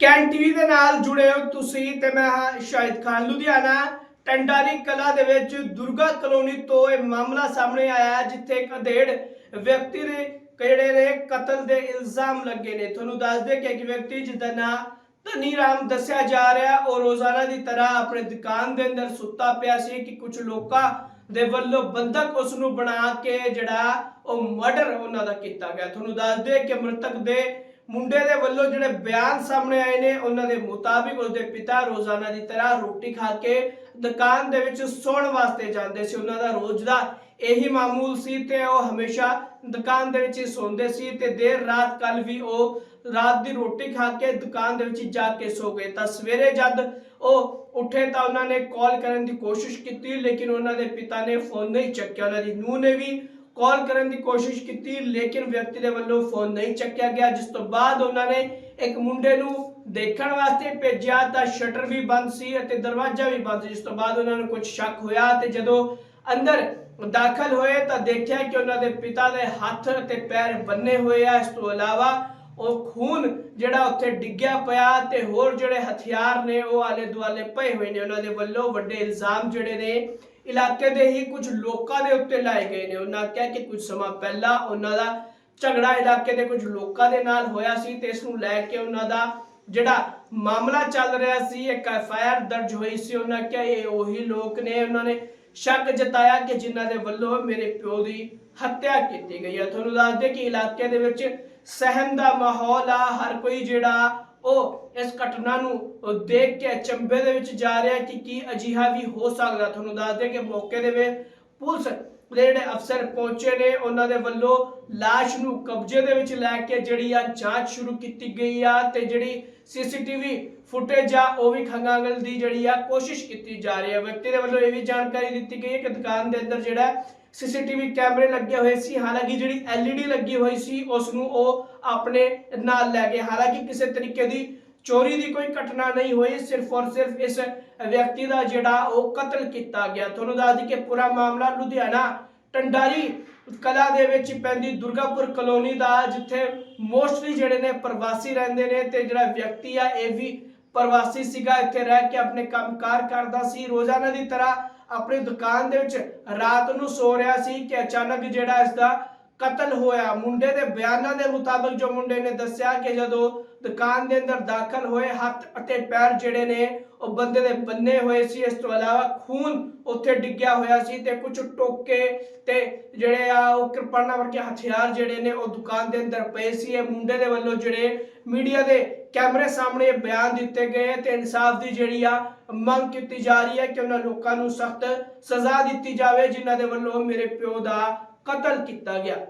Can TV ਦੇ ਨਾਲ ਜੁੜੇ ਹੋ ਤੁਸੀਂ ਤੇ ਮੈਂ ਹਾਂ ਸ਼ਾਹਿਦ ਖਾਨ। ਲੁਧਿਆਣਾ, ਟੰਡਾਰੀ ਕਲਾ ਦੇ ਵਿੱਚ ਦੁਰਗਾ ਕਲੋਨੀ ਤੋਂ ਇਹ ਮਾਮਲਾ ਸਾਹਮਣੇ ਆਇਆ ਜਿੱਥੇ ਇੱਕ ਅਧੇੜ ਵਿਅਕਤੀ ਦੇ ਕਿਹੜੇ ਨੇ, ਕਤਲ ਦੇ ਇਲਜ਼ਾਮ ਲੱਗੇ ਨੇ। ਤੁਹਾਨੂੰ ਦੱਸ ਦੇ ਕਿ ਇੱਕ ਵਿਅਕਤੀ ਜਿਹਦਾ ਨਾਂ ਧਨੀ ਰਾਮ ਦੱਸਿਆ ਜਾ ਰਿਹਾ, ਉਹ ਰੋਜ਼ਾਨਾ ਦੀ ਤਰ੍ਹਾਂ ਆਪਣੇ ਦੁਕਾਨ ਦੇ ਅੰਦਰ ਸੁੱਤਾ ਪਿਆ ਸੀ ਕਿ ਕੁਝ ਲੋਕਾਂ ਦੇ ਵੱਲੋਂ ਬੰਦਕ ਉਸ ਨੂੰ ਬਣਾ ਕੇ ਜਿਹੜਾ ਉਹ ਮਰਡਰ ਉਹਨਾਂ ਦਾ ਕੀਤਾ ਗਿਆ। ਤੁਹਾਨੂੰ ਦੱਸ ਦੇ ਕਿ ਮ੍ਰਿਤਕ ਦੇ ਮੁੰਡੇ ਦੇ ਵੱਲੋਂ ਜਿਹੜੇ ਬਿਆਨ ਸਾਹਮਣੇ ਆਏ ਨੇ, ਉਹਨਾਂ ਦੇ ਮੁਤਾਬਿਕ ਉਸਦੇ ਪਿਤਾ ਰੋਜ਼ਾਨਾ ਦੀ ਤਰ੍ਹਾਂ ਰੋਟੀ ਖਾ ਕੇ ਦੁਕਾਨ ਦੇ ਵਿੱਚ ਸੌਣ ਵਾਸਤੇ ਜਾਂਦੇ ਸੀ। ਉਹਨਾਂ ਦਾ ਰੋਜ਼ ਦਾ ਇਹੀ ਮਾਮੂਲ ਸੀ ਤੇ ਉਹ ਹਮੇਸ਼ਾ ਦੁਕਾਨ ਦੇ ਵਿੱਚ ਹੀ ਸੌਂਦੇ ਸੀ ਤੇ ਦੇਰ ਰਾਤ ਕੱਲ ਵੀ ਉਹ ਰਾਤ ਦੀ ਰੋਟੀ ਖਾ ਕੇ ਦੁਕਾਨ ਦੇ ਵਿੱਚ ਜਾ ਕੇ ਸੋ ਗਏ। ਤਾਂ ਸਵੇਰੇ ਜਦ ਉਹ ਉੱਠੇ ਤਾਂ ਉਹਨਾਂ ਨੇ ਕਾਲ ਕਰਨ ਦੀ ਕੋਸ਼ਿਸ਼ ਕੀਤੀ, ਲੇਕਿਨ ਉਹਨਾਂ ਦੇ ਪਿਤਾ ਨੇ ਫੋਨ ਨਹੀਂ ਚੱਕਿਆ। ਉਹਨਾਂ ਦੀ ਨੂੰਹ ਨੇ ਵੀ ਕਾਲ ਕਰਨ ਦੀ ਕੋਸ਼ਿਸ਼ ਕੀਤੀ, ਲੇਕਿਨ ਵਿਅਕਤੀ ਦੇ ਵੱਲੋਂ ਫੋਨ ਨਹੀਂ ਚੱਕਿਆ ਗਿਆ, ਜਿਸ ਤੋਂ ਬਾਅਦ ਉਹਨਾਂ ਨੇ ਇੱਕ ਮੁੰਡੇ ਨੂੰ ਦੇਖਣ ਵਾਸਤੇ ਭੇਜਿਆ, ਤਾਂ ਸ਼ਟਰ ਵੀ ਬੰਦ ਸੀ ਅਤੇ ਦਰਵਾਜ਼ਾ ਵੀ ਬੰਦ ਜਿਸ ਤੋਂ ਬਾਅਦ ਉਹਨਾਂ ਨੂੰ ਕੁਝ ਸ਼ੱਕ ਹੋਇਆ ਤੇ ਜਦੋਂ ਅੰਦਰ ਦਾਖਲ ਹੋਏ, ਤਾਂ ਦੇਖਿਆ ਕਿ ਉਹਨਾਂ ਦੇ ਪਿਤਾ ਦੇ ਹੱਥ ਅਤੇ ਪੈਰ ਬੰਨੇ ਹੋਏ ਆ। ਇਸ ਤੋਂ ਇਲਾਵਾ ਉਹ ਖੂਨ ਜਿਹੜਾ ਉੱਥੇ ਡਿੱਗਿਆ ਪਿਆ ਤੇ ਹੋਰ ਜਿਹੜੇ ਹਥਿਆਰ ਨੇ, ਉਹ ਆਲੇ ਦੁਆਲੇ ਪਏ ਹੋਏ ਨੇ। ਉਹਨਾਂ ਦੇ ਵੱਲੋਂ ਵੱਡੇ ਇਲਜ਼ਾਮ ਜਿਹੜੇ ਨੇ ਇਲਾਕੇ ਦੇ ਹੀ ਕੁਝ ਲੋਕਾਂ ਦੇ ਉੱਤੇ ਲਾਏ ਗਏ ਨੇ। ਉਹਨਾਂ ਕਿਹਾ ਕਿ ਕੁਝ ਸਮਾਂ ਪਹਿਲਾਂ ਉਹਨਾਂ ਦਾ ਝਗੜਾ ਇਲਾਕੇ ਦੇ ਕੁਝ ਲੋਕਾਂ ਦੇ ਨਾਲ ਹੋਇਆ ਸੀ ਤੇ ਇਸ ਨੂੰ ਲੈ ਕੇ ਉਹਨਾਂ ਦਾ ਜਿਹੜਾ ਮਾਮਲਾ ਚੱਲ ਰਿਹਾ ਸੀ, ਇੱਕ ਐਫਆਈਆਰ ਦਰਜ ਹੋਈ ਸੀ। ਉਹਨਾਂ ਕਿਹਾ ਇਹ ਉਹੀ ਲੋਕ ਨੇ। ਉਹਨਾਂ ਨੇ ਸ਼ੱਕ ਜਤਾਇਆ ਕਿ ਜਿਨ੍ਹਾਂ ਦੇ ਵੱਲੋਂ ਮੇਰੇ ਪਿਓ ਦੀ ਹੱਤਿਆ ਕੀਤੀ ਗਈ ਹੈ। ਤੁਹਾਨੂੰ ਦੱਸ ਦੇ ਕਿ ਇਲਾਕੇ ਦੇ ਵਿੱਚ ਸਹਿਮ ਦਾ ਮਾਹੌਲ ਆ। ਹਰ ਕੋਈ ਜਿਹੜਾ ਉਹ ਇਸ ਘਟਨਾ ਨੂੰ ਦੇਖ ਕੇ ਚੰਬੇ ਦੇ ਵਿੱਚ ਜਾ ਰਿਹਾ ਕਿ ਕੀ ਅਜਿਹਾ ਵੀ ਹੋ ਸਕਦਾ। ਤੁਹਾਨੂੰ ਦੱਸ ਦੇ ਕਿ ਮੌਕੇ ਦੇ ਵਿੱਚ ਪੁਲਿਸ ਜਿਹੜੇ ਅਫਸਰ ਪਹੁੰਚੇ ਨੇ, ਉਹਨਾਂ ਦੇ ਵੱਲੋਂ লাশ ਨੂੰ ਕਬਜ਼ੇ ਦੇ ਵਿੱਚ ਲੈ ਕੇ ਜਿਹੜੀ ਆ ਜਾਂਚ ਸ਼ੁਰੂ ਕੀਤੀ ਗਈ ਆ ਤੇ ਜਿਹੜੀ ਸੀਸੀਟੀਵੀ ਫੁਟੇਜ ਆ, ਉਹ ਵੀ ਖੰਗਾਂਗਲ ਦੀ ਜਿਹੜੀ ਆ ਕੋਸ਼ਿਸ਼ ਕੀਤੀ ਜਾ ਰਹੀ ਹੈ ਵਿਅਕਤੀ ਦੇ ਵੱਲੋਂ ਇਹ ਵੀ ਜਾਣਕਾਰੀ ਦਿੱਤੀ ਗਈ ਹੈ ਕਿ ਦੁਕਾਨ ਦੇ ਅੰਦਰ ਜਿਹੜਾ ਸੀਸੀਟੀਵੀ ਕੈਮਰੇ ਲੱਗੇ ਹੋਏ ਸੀ, ਹਾਲਾਂਕਿ ਜਿਹੜੀ ਐਲਈਡੀ ਲੱਗੀ ਹੋਈ ਸੀ, ਉਸ ਨੂੰ ਉਹ ਆਪਣੇ ਨਾਲ ਲੈ ਗਏ। ਹਾਲਾਂਕਿ ਕਿਸੇ ਤਰੀਕੇ ਦੀ ਚੋਰੀ ਦੀ ਕੋਈ ਘਟਨਾ ਨਹੀਂ ਹੋਈ, ਸਿਰਫ ਔਰ ਸਿਰਫ ਇਸ ਵਿਅਕਤੀ ਦਾ ਜਿਹੜਾ ਉਹ ਕਤਲ ਕੀਤਾ ਗਿਆ। ਤੁਹਾਨੂੰ ਦੱਸ ਦਈਏ ਕਿ ਪੂਰਾ ਮਾਮਲਾ ਲੁਧਿਆਣਾ, ਟੰਡਾਰੀ ਕਲਾ ਦੇ ਵਿੱਚ ਪੈਂਦੀ ਦੁਰਗਾਪੁਰ ਕਲੋਨੀ ਦਾ, ਜਿੱਥੇ ਮੋਸਟਲੀ ਜਿਹੜੇ ਨੇ ਪ੍ਰਵਾਸੀ ਰਹਿੰਦੇ ਨੇ ਤੇ ਜਿਹੜਾ ਵਿਅਕਤੀ ਆ, ਇਹ ਵੀ ਪ੍ਰਵਾਸੀ ਸੀਗਾ, ਇੱਥੇ ਰਹਿ ਕੇ ਆਪਣੇ ਕੰਮਕਾਰ ਕਰਦਾ ਸੀ। ਰੋਜ਼ਾਨਾ ਦੀ ਤਰ੍ਹਾਂ ਆਪਣੀ ਦੁਕਾਨ ਦੇ ਵਿੱਚ ਰਾਤ ਨੂੰ ਸੋ ਰਿਹਾ ਸੀ ਕਿ ਅਚਾਨਕ ਜਿਹੜਾ ਇਸ ਦਾ ਕਤਲ ਹੋਇਆ। ਮੁੰਡੇ ਦੇ ਬਿਆਨਾਂ ਦੇ ਮੁਤਾਬਕ ਜੋ ਮੁੰਡੇ ਨੇ ਦੱਸਿਆ ਕਿ ਜਦੋਂ ਦੁਕਾਨ ਦੇ ਅੰਦਰ ਦਾਖਲ ਹੋਏ, ਹੱਥ ਅਤੇ ਪੈਰ ਜਿਹੜੇ ਨੇ, ਉਹ ਬੰਦੇ ਦੇ ਬੰਨੇ ਹੋਏ ਸੀ। ਇਸ ਤੋਂ ਇਲਾਵਾ ਖੂਨ ਉੱਥੇ ਡਿੱਗਿਆ ਹੋਇਆ ਸੀ ਤੇ ਕੁਝ ਟੋਕੇ ਤੇ ਜਿਹੜੇ ਆ, ਉਹ ਕਿਰਪਾਨਾਂ ਵਰਗੇ ਹਥਿਆਰ ਜਿਹੜੇ ਨੇ, ਉਹ ਦੁਕਾਨ ਦੇ ਅੰਦਰ ਪਏ ਸੀ। ਇਹ ਮੁੰਡੇ ਦੇ ਵੱਲੋਂ ਜਿਹੜੇ ਮੀਡੀਆ ਦੇ ਕੈਮਰੇ ਸਾਹਮਣੇ ਬਿਆਨ ਦਿੱਤੇ ਗਏ ਤੇ ਇਨਸਾਫ ਦੀ ਜਿਹੜੀ ਆ, ਮੰਗ ਕੀਤੀ ਜਾ ਰਹੀ ਹੈ ਕਿ ਉਹਨਾਂ ਲੋਕਾਂ ਨੂੰ ਸਖਤ ਸਜ਼ਾ ਦਿੱਤੀ ਜਾਵੇ, ਜਿਨ੍ਹਾਂ ਦੇ ਵੱਲੋਂ ਮੇਰੇ ਪਿਓ ਦਾ ਕਤਲ ਕੀਤਾ ਗਿਆ।